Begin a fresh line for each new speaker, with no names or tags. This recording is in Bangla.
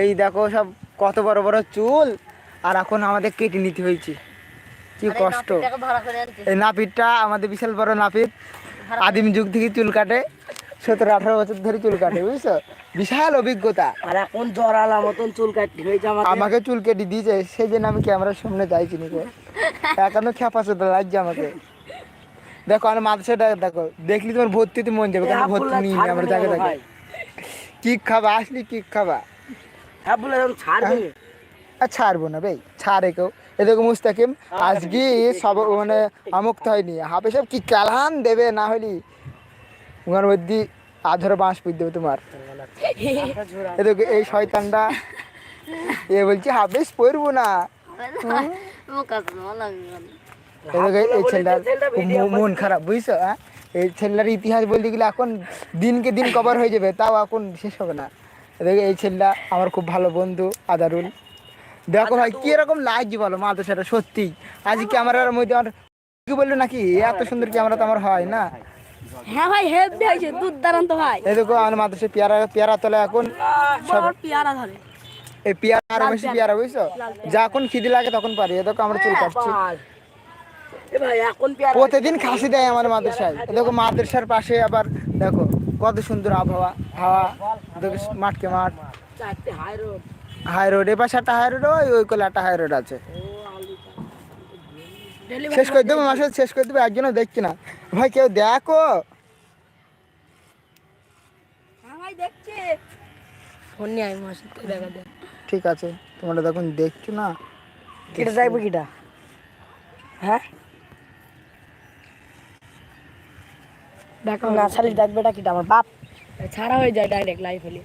এই দেখো সব কত বড় বড় চুল আর এখন আমাদের কেটে নিতে হয়েছে। কি কষ্ট। এই নাপিতটা আমাদের বিশাল বড় নাপিত। আদিম যুগ থেকে চুল কাটে সতেরো আঠারো বছর ধরে চুল কাটে বুঝছ? বিশাল অভিজ্ঞতা।
আর এখন জরালা মতন চুল কাটতে হয়েছে
আমাকে চুল কেটে দিয়েছে সেই জন্য আমি ক্যামেরার সামনে যাইছি নিকো? এখনও খেপা চোদ্দ লাগছে আমাকে। দেখো আমার মাদ্রাসাটা দেখো দেখলি তোমার ভর্তিতে মন যাবে ভর্তি নিয়ে আমার জায়গা থাকে। কিক খাবা আসলি কিক খাবা।
হ্যাঁ বলে যখন ছাড়বে।
ছাড়বো না ভাই ছাড়ে কেউ। এদিকে মুস্তাকিম আজকে সব মানে আমুক্ত হয়নি। হাফে সব কি দেবে না হলি? ওখান মধ্যে আধরে বাঁশ পুঁত দেবে তোমার। এদিকে এই শয়তানটা এ বলছি হাফেজ পড়ব না। এদিকে এই ছেলেটার মন খারাপ বুঝছ? হ্যাঁ? এই ছেলেটার ইতিহাস বলতে গেলে এখন দিনকে দিন কভার হয়ে যাবে তাও এখন শেষ হবে না। এদিকে এই ছেলেটা আমার খুব ভালো বন্ধু আদারুল। দেখো ভাই কি রকম লাগছে বলো মাদ্রাসাটা সত্যি। আজ ক্যামেরার মধ্যে আমার কি বলল নাকি? এত সুন্দর ক্যামেরা তো আমার হয় না।
হ্যাঁ ভাই হেভি হয়েছে দুর্দান্ত ভাই।
এই দেখো আমার মাদ্রাসা পেয়ারা পেয়ারা তোলা এখন সব
পেয়ারা ধরে।
এই পেয়ারা আরও বেশি পেয়ারা। বুঝছ? যখন খিদে লাগে তখন পারি। এ দেখো আমরা চুল কাটছি।
এ ভাই এখন পেয়ারা
প্রতিদিন খাসি দেয় আমার মাদ্রাসায়। দেখো মাদ্রাসার পাশে আবার দেখো কত সুন্দর আবহাওয়া হাওয়া। দেখো মাঠকে মাঠ।
হাই রোড
হাই রোড এ পাশে একটা হাই রোড ওই ওই কোলে একটা হাই রোড আছে। শেষ করে দেবো মাসে শেষ করে দেবো একজনও দেখছি না। ভাই কেউ দেখো?
হ্যাঁ
ঠিক আছে তোমরা তখন দেখছ না?
কেটে যাইবে কিটা? হ্যাঁ?
দেখা।
না ছাড়ি ডাকবে এটা কিটা আমার বাপ।
ছাড়া হয়ে যায় ডাইরেক্ট লাইভ হলে।